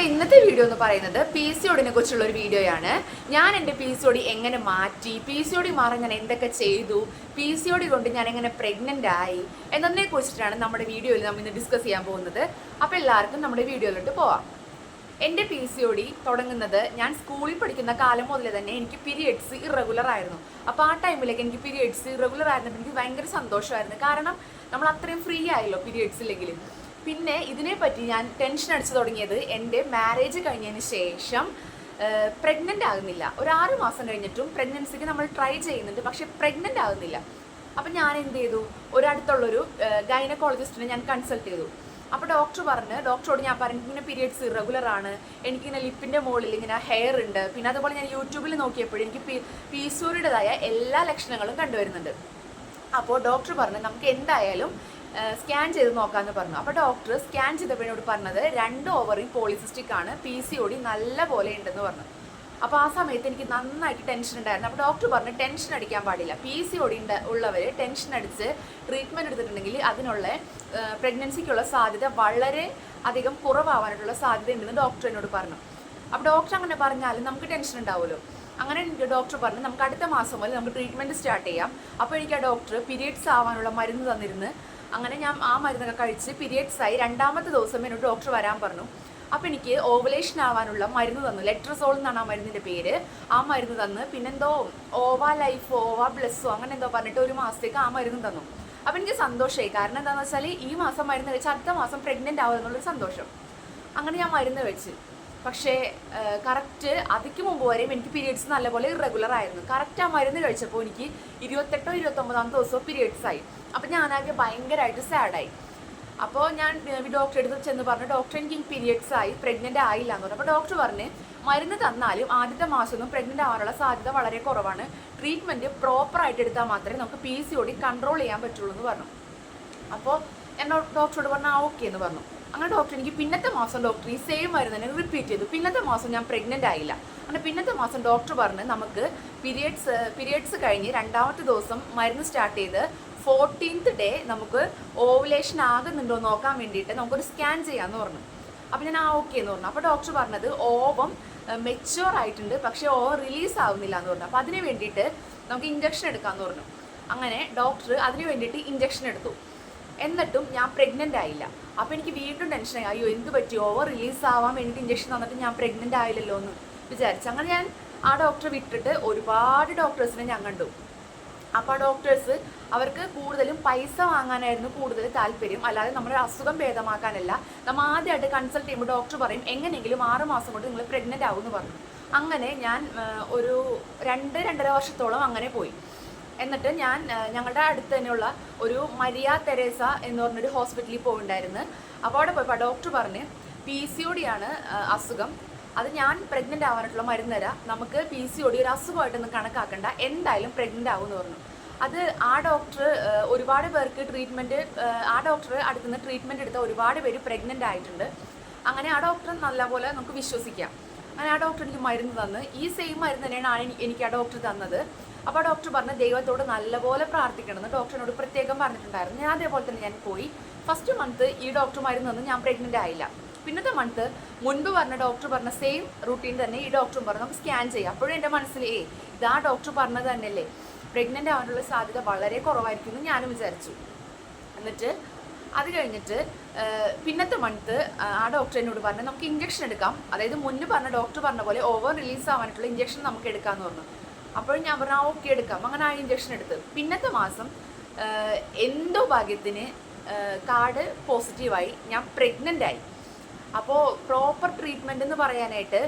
നമ്മുടെ ഇന്നത്തെ വീഡിയോ എന്ന് പറയുന്നത് പി സി ഒടിനെ കുറിച്ചുള്ള ഒരു വീഡിയോയാണ് ഞാൻ എന്റെ പി സി ഒടി എങ്ങനെ മാറ്റി പി സി ഒടി മാറാൻ ഞാൻ എന്തൊക്കെ ചെയ്തു പി സി ഒടി കൊണ്ട് ഞാൻ എങ്ങനെ പ്രഗ്നന്റ് ആയി എന്നതിനെ കുറിച്ചിട്ടാണ് നമ്മുടെ വീഡിയോയിൽ നമ്മൾ ഇന്ന് ഡിസ്കസ് ചെയ്യാൻ പോകുന്നത്. അപ്പോൾ എല്ലാവർക്കും നമ്മുടെ വീഡിയോയിലോട്ട് പോവാം. എന്റെ പി സി ഒടി തുടങ്ങുന്നത് ഞാൻ സ്കൂളിൽ പഠിക്കുന്ന കാലം മുതലേ തന്നെ എനിക്ക് പീരിയഡ്സ് ഇറഗുലർ ആയിരുന്നു. അപ്പോൾ ആ ടൈമിലേക്ക് എനിക്ക് പീരിയഡ്സ് ഇറഗുലർ ആയിരുന്നപ്പോൾ എനിക്ക് ഭയങ്കര സന്തോഷമായിരുന്നു. കാരണം നമ്മൾ അത്രയും ഫ്രീ ആയല്ലോ പീരിയഡ്സ് ഇല്ലെങ്കിലും. പിന്നെ ഇതിനെപ്പറ്റി ഞാൻ ടെൻഷൻ അടിച്ചു തുടങ്ങിയത് എന്റെ മാരേജ് കഴിഞ്ഞതിന് ശേഷം പ്രഗ്നന്റ് ആകുന്നില്ല. ഒരു ആറ് മാസം കഴിഞ്ഞിട്ടും പ്രഗ്നൻസിക്ക് നമ്മൾ ട്രൈ ചെയ്യുന്നുണ്ട് പക്ഷെ പ്രഗ്നന്റ് ആകുന്നില്ല. അപ്പം ഞാൻ എന്ത് ചെയ്തു? ഒരടുത്തുള്ളൊരു ഗൈനക്കോളജിസ്റ്റിനെ ഞാൻ കൺസൾട്ട് ചെയ്തു. അപ്പോൾ ഡോക്ടർ പറഞ്ഞ് ഡോക്ടറോട് ഞാൻ പറഞ്ഞു ഇങ്ങനെ പീരിയഡ്സ് ഇറഗുലർ ആണ്. എനിക്കിങ്ങനെ ലിപ്പിന്റെ മുകളിൽ ഇങ്ങനെ ഹെയർ ഉണ്ട്. പിന്നെ അതുപോലെ ഞാൻ യൂട്യൂബിൽ നോക്കിയപ്പോഴും എനിക്ക് പി പീസൂരിയുടേതായ എല്ലാ ലക്ഷണങ്ങളും കണ്ടുവരുന്നുണ്ട്. അപ്പോൾ ഡോക്ടർ പറഞ്ഞു നമുക്ക് എന്തായാലും സ്കാൻ ചെയ്ത് നോക്കാമെന്ന് പറഞ്ഞു. അപ്പോൾ ഡോക്ടർ സ്കാൻ ചെയ്തപ്പോഴോട് പറഞ്ഞത് രണ്ട് ഓവറി പോളിസിസ്റ്റിക് ആണ് പി സി ഒടി നല്ല പോലെ ഉണ്ടെന്ന് പറഞ്ഞു. അപ്പോൾ ആ സമയത്ത് എനിക്ക് നന്നായിട്ട് ടെൻഷൻ ഉണ്ടായിരുന്നു. അപ്പോൾ ഡോക്ടർ പറഞ്ഞു ടെൻഷൻ അടിക്കാൻ പാടില്ല. പി സി ഒടി ഉള്ളവർ ടെൻഷൻ അടിച്ച് ട്രീറ്റ്മെന്റ് എടുത്തിട്ടുണ്ടെങ്കിൽ അതിനുള്ള പ്രഗ്നൻസിക്കുള്ള സാധ്യത വളരെ അധികം കുറവാവാനായിട്ടുള്ള സാധ്യത ഉണ്ടെന്ന് ഡോക്ടർ എന്നോട് പറഞ്ഞു. അപ്പോൾ ഡോക്ടർ അങ്ങനെ പറഞ്ഞാലും നമുക്ക് ടെൻഷൻ ഉണ്ടാവുമല്ലോ. അങ്ങനെ എനിക്ക് ഡോക്ടർ പറഞ്ഞു നമുക്ക് അടുത്ത മാസം മുതൽ നമുക്ക് ട്രീറ്റ്മെന്റ് സ്റ്റാർട്ട് ചെയ്യാം. അപ്പോൾ എനിക്ക് ആ ഡോക്ടർ പീരീഡ്സ് ആവാനുള്ള മരുന്ന് തന്നിരുന്ന് അങ്ങനെ ഞാൻ ആ മരുന്നൊക്കെ കഴിച്ച് പീരിയഡ്സ് ആയി രണ്ടാമത്തെ ദിവസം എന്നോട് ഡോക്ടർ വരാൻ പറഞ്ഞു. അപ്പോൾ എനിക്ക് ഓവലേഷൻ ആവാനുള്ള മരുന്ന് തന്നു. ലെട്രസോൾ എന്നാണ് ആ മരുന്നിന്റെ പേര്. ആ മരുന്ന് തന്ന് പിന്നെന്തോ ഓവ ലൈഫ് ഓവ ബ്ലസ്സോ അങ്ങനെ എന്തോ പറഞ്ഞിട്ട് ഒരു മാസത്തേക്ക് ആ മരുന്ന് തന്നു. അപ്പോൾ എനിക്ക് സന്തോഷമായി കാരണം എന്താണെന്ന് വെച്ചാൽ ഈ മാസം മരുന്ന് കഴിച്ച് അടുത്ത മാസം പ്രഗ്നന്റ് ആവുമെന്നുള്ളൊരു സന്തോഷം. അങ്ങനെ ഞാൻ മരുന്ന് വെച്ച് പക്ഷേ കറക്റ്റ് അതിക്ക് മുമ്പ് വരെയും എനിക്ക് പീരിയഡ്സ് നല്ലപോലെ ഇറഗുലർ ആയിരുന്നു. കറക്റ്റ് ആ മരുന്ന് കഴിച്ചപ്പോൾ എനിക്ക് ഇരുപത്തെട്ടോ ഇരുപത്തൊമ്പതാം ദിവസമോ പീരിയഡ്സ് ആയി. അപ്പം ഞാനാകെ ഭയങ്കരമായിട്ട് സാഡായി അപ്പോൾ ഞാൻ ഡോക്ടറെ അടുത്ത് ചെന്ന് പറഞ്ഞു ഡോക്ടർ എനിക്ക് പീരിയഡ്സ് ആയി പ്രഗ്നന്റ് ആയില്ല എന്ന് പറഞ്ഞു. അപ്പോൾ ഡോക്ടർ പറഞ്ഞ് മരുന്ന് തന്നാലും ആദ്യത്തെ മാസമൊന്നും പ്രഗ്നന്റ് ആവാനുള്ള സാധ്യത വളരെ കുറവാണ്. ട്രീറ്റ്മെന്റ് പ്രോപ്പറായിട്ട് എടുത്താൽ മാത്രമേ നമുക്ക് പി സി ഒടി കൺട്രോൾ ചെയ്യാൻ പറ്റുള്ളൂ എന്ന് പറഞ്ഞു. അപ്പോൾ എന്നോട് ഡോക്ടറോട് പറഞ്ഞാൽ ഓക്കെ എന്ന് പറഞ്ഞു. അങ്ങനെ ഡോക്ടർ എനിക്ക് പിന്നത്തെ മാസം ഡോക്ടർ ഈ സെയിം മരുന്ന് തന്നെ റിപ്പീറ്റ് ചെയ്തു. പിന്നത്തെ മാസം ഞാൻ പ്രഗ്നന്റ് ആയില്ല. അങ്ങനെ പിന്നത്തെ മാസം ഡോക്ടർ പറഞ്ഞ് നമുക്ക് പീരിയഡ്സ് പീരിയഡ്സ് കഴിഞ്ഞ് രണ്ടാമത്തെ ദിവസം മരുന്ന് സ്റ്റാർട്ട് ചെയ്ത് ഫോർട്ടീൻത്ത് ഡേ നമുക്ക് ഓവുലേഷൻ ആകുന്നുണ്ടോ നോക്കാൻ വേണ്ടിയിട്ട് നമുക്കൊരു സ്കാൻ ചെയ്യാമെന്ന് പറഞ്ഞു. അപ്പോൾ ഞാൻ ആ ഓക്കെ എന്ന് പറഞ്ഞു. അപ്പോൾ ഡോക്ടർ പറഞ്ഞത് ഓവം മെച്ചുവർ ആയിട്ടുണ്ട് പക്ഷേ ഓവം റിലീസ് ആവുന്നില്ല എന്ന് പറഞ്ഞു. അപ്പോൾ അതിന് വേണ്ടിയിട്ട് നമുക്ക് ഇഞ്ചക്ഷൻ എടുക്കാമെന്ന് പറഞ്ഞു. അങ്ങനെ ഡോക്ടർ അതിന് വേണ്ടിയിട്ട് ഇഞ്ചക്ഷൻ എടുത്തു. എന്നിട്ടും ഞാൻ പ്രഗ്നന്റ് ആയില്ല. അപ്പോൾ എനിക്ക് വീണ്ടും ടെൻഷനായി അയ്യോ എന്ത് പറ്റി? ഓവർ റിലീസ് ആവാൻ വേണ്ടി ഇഞ്ചക്ഷൻ തന്നിട്ട് ഞാൻ പ്രഗ്നന്റ് ആയില്ലല്ലോ എന്ന് വിചാരിച്ചു. അങ്ങനെ ഞാൻ ആ ഡോക്ടറെ വിട്ടിട്ട് ഒരുപാട് ഡോക്ടേഴ്സിനെ ഞാൻ കണ്ടു. അപ്പോൾ ആ ഡോക്ടേഴ്സ് അവർക്ക് കൂടുതലും പൈസ വാങ്ങാനായിരുന്നു കൂടുതൽ താല്പര്യം. അല്ലാതെ നമ്മുടെ അസുഖം ഭേദമാക്കാനല്ല. നമ്മൾ ആദ്യമായിട്ട് കൺസൾട്ട് ചെയ്യുമ്പോൾ ഡോക്ടർ പറയും എങ്ങനെയെങ്കിലും ആറ് മാസം കൊണ്ട് നിങ്ങൾ പ്രഗ്നന്റ് ആവും എന്ന് പറഞ്ഞു. അങ്ങനെ ഞാൻ ഒരു രണ്ട് രണ്ടര വർഷത്തോളം അങ്ങനെ പോയി. എന്നിട്ട് ഞാൻ ഞങ്ങളുടെ അടുത്ത് തന്നെയുള്ള ഒരു മരിയ തെരേസ എന്ന് പറഞ്ഞൊരു ഹോസ്പിറ്റലിൽ പോയിണ്ടായിരുന്നു അപ്പോൾ അവിടെ പോയപ്പോൾ ഡോക്ടർ പറഞ്ഞ് പി സി ഒ ഡിയാണ് അസുഖം. അത് ഞാൻ പ്രഗ്നന്റ് ആവാനായിട്ടുള്ള മരുന്ന് തരാം. നമുക്ക് പി സി ഒ ഡി ഒരു അസുഖമായിട്ടൊന്നും കണക്കാക്കണ്ട. എന്തായാലും പ്രഗ്നന്റ് എന്ന് പറഞ്ഞു. അത് ആ ഡോക്ടർ ഒരുപാട് പേർക്ക് ട്രീറ്റ്മെന്റ് ആ ഡോക്ടർ അടുത്തുനിന്ന് ട്രീറ്റ്മെന്റ് എടുത്ത ഒരുപാട് പേര് പ്രഗ്നന്റ് ആയിട്ടുണ്ട്. അങ്ങനെ ആ ഡോക്ടർ നല്ലപോലെ നമുക്ക് വിശ്വസിക്കാം. അങ്ങനെ ആ ഡോക്ടർ എനിക്ക് മരുന്ന് തന്ന്. ഈ സെയിം മരുന്ന് തന്നെയാണ് എനിക്ക് ആ ഡോക്ടർ തന്നത്. അപ്പോൾ ഡോക്ടർ പറഞ്ഞ ദൈവത്തോട് നല്ലപോലെ പ്രാർത്ഥിക്കണമെന്ന് ഡോക്ടറിനോട് പ്രത്യേകം പറഞ്ഞിട്ടുണ്ടായിരുന്നു. ഞാൻ അതേപോലെ തന്നെ ഞാൻ പോയി. ഫസ്റ്റ് മന്ത് ഈ ഡോക്ടർമാരിൽ നിന്ന് ഞാൻ പ്രഗ്നന്റ് ആയില്ല. പിന്നത്തെ മന്ത് മുൻപ് പറഞ്ഞ ഡോക്ടർ പറഞ്ഞ സെയിം റൂട്ടീൻ തന്നെ ഈ ഡോക്ടറും പറഞ്ഞു നമുക്ക് സ്കാൻ ചെയ്യാം. അപ്പോഴും എന്റെ മനസ്സിൽ ഏ ഇത് ആ ഡോക്ടർ പറഞ്ഞത് തന്നെയല്ലേ? പ്രഗ്നന്റ് ആവാനുള്ള സാധ്യത വളരെ കുറവായിരിക്കും എന്ന് ഞാനും വിചാരിച്ചു. എന്നിട്ട് അത് കഴിഞ്ഞിട്ട് പിന്നത്തെ മന്ത് ആ ഡോക്ടർ എന്നോട് പറഞ്ഞു നമുക്ക് ഇഞ്ചക്ഷൻ എടുക്കാം. അതായത് മുന്നേ പറഞ്ഞ ഡോക്ടർ പറഞ്ഞ പോലെ ഓവർ റിലീസ് ആവാനായിട്ടുള്ള ഇഞ്ചക്ഷൻ നമുക്ക് എടുക്കാമെന്ന് പറഞ്ഞു. അപ്പോഴും ഞാൻ പറഞ്ഞു ആ ഓക്കെ എടുക്കാം. അങ്ങനെ ആ ഇഞ്ചക്ഷൻ എടുത്ത്. പിന്നത്തെ മാസം എന്തോ ഭാഗ്യത്തിന് കാർഡ് പോസിറ്റീവായി ഞാൻ പ്രഗ്നന്റ് ആയി. അപ്പോൾ പ്രോപ്പർ ട്രീറ്റ്മെന്റ് എന്ന് പറയാനായിട്ട്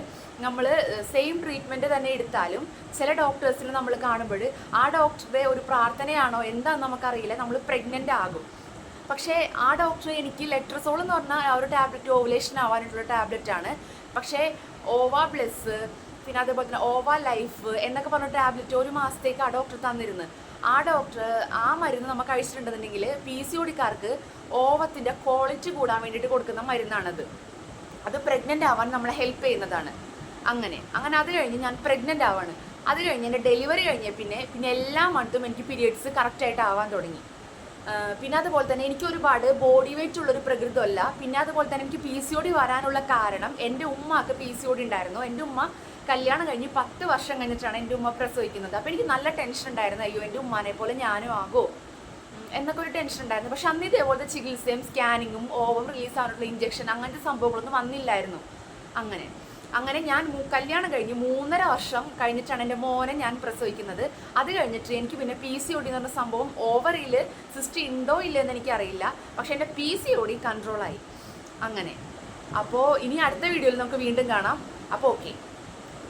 നമ്മൾ സെയിം ട്രീറ്റ്മെന്റ് തന്നെ എടുത്താലും ചില ഡോക്ടേഴ്സിന് നമ്മൾ കാണുമ്പോൾ ആ ഡോക്ടറുടെ ഒരു പ്രാർത്ഥനയാണോ എന്താണെന്ന് നമുക്കറിയില്ല. നമ്മൾ പ്രഗ്നന്റ് ആകും. പക്ഷേ ആ ഡോക്ടർ എനിക്ക് ലെട്രസോൾ എന്ന് പറഞ്ഞാൽ ആ ഒരു ടാബ്ലറ്റ് ഓവുലേഷൻ ആവാനായിട്ടുള്ള ടാബ്ലറ്റാണ് പക്ഷേ ഓവ പ്ലസ് പിന്നെ അതേപോലെ തന്നെ ഓവ ലൈഫ് എന്നൊക്കെ പറഞ്ഞ ടാബ്ലറ്റ് ഒരു മാസത്തേക്ക് ആ ഡോക്ടർ തന്നിരുന്നു. ആ ഡോക്ടർ ആ മരുന്ന് നമ്മൾ കഴിച്ചിട്ടുണ്ടെന്നുണ്ടെങ്കിൽ പി സി ഒടിക്കാർക്ക് ഓവത്തിന്റെ ക്വാളിറ്റി കൂടാൻ വേണ്ടിയിട്ട് കൊടുക്കുന്ന മരുന്നാണത്. അത് പ്രഗ്നന്റ് ആവാൻ നമ്മളെ ഹെൽപ്പ് ചെയ്യുന്നതാണ്. അങ്ങനെ. അങ്ങനെ അത് കഴിഞ്ഞ് ഞാൻ പ്രഗ്നന്റ് ആവാണ്. അത് കഴിഞ്ഞ് എന്റെ ഡെലിവറി കഴിഞ്ഞ പിന്നെ പിന്നെ എല്ലാ മന്തും എനിക്ക് പീരിയഡ്സ് കറക്റ്റായിട്ട് ആവാൻ തുടങ്ങി. പിന്നെ അതുപോലെ തന്നെ എനിക്ക് ഒരുപാട് ബോഡി വെയിറ്റ് ഉള്ളൊരു പ്രകൃതമല്ല. പിന്നെ അതുപോലെ തന്നെ എനിക്ക് പി സി ഒ വരാനുള്ള കാരണം എന്റെ ഉമ്മക്ക് പി സി ഒ ഉണ്ടായിരുന്നു. എന്റെ ഉമ്മ കല്യാണം കഴിഞ്ഞ് പത്ത് വർഷം കഴിഞ്ഞിട്ടാണ് എന്റെ ഉമ്മ പ്രസവിക്കുന്നത്. അപ്പോൾ എനിക്ക് നല്ല ടെൻഷൻ ഉണ്ടായിരുന്നു. അയ്യോ എന്റെ ഉമ്മാനെ പോലെ ഞാനും ആകോ? എന്നൊക്കെ ഒരു ടെൻഷൻ ഉണ്ടായിരുന്നു. പക്ഷെ അന്ന് ഇതേപോലത്തെ ചികിത്സയും സ്കാനിങ്ങും ഓവർ റിലീസ് ആവാനുള്ള ഇഞ്ചക്ഷൻ അങ്ങനത്തെ സംഭവങ്ങളൊന്നും വന്നില്ലായിരുന്നു. അങ്ങനെ. അങ്ങനെ ഞാൻ കല്യാണം കഴിഞ്ഞ് മൂന്നര വർഷം കഴിഞ്ഞിട്ടാണ് എന്റെ മോനെ ഞാൻ പ്രസവിക്കുന്നത്. അത് കഴിഞ്ഞിട്ട് എനിക്ക് പിന്നെ പി സി ഒടി എന്ന് പറഞ്ഞ സംഭവം ഓവറിൽ സിസ്റ്റ് ഉണ്ടോ ഇല്ലയെന്ന് എനിക്കറിയില്ല. പക്ഷേ എന്റെ പി സി ഒടി കൺട്രോളായി അങ്ങനെ. അപ്പോൾ ഇനി അടുത്ത വീഡിയോയിൽ നമുക്ക് വീണ്ടും കാണാം. അപ്പോൾ ഓക്കെ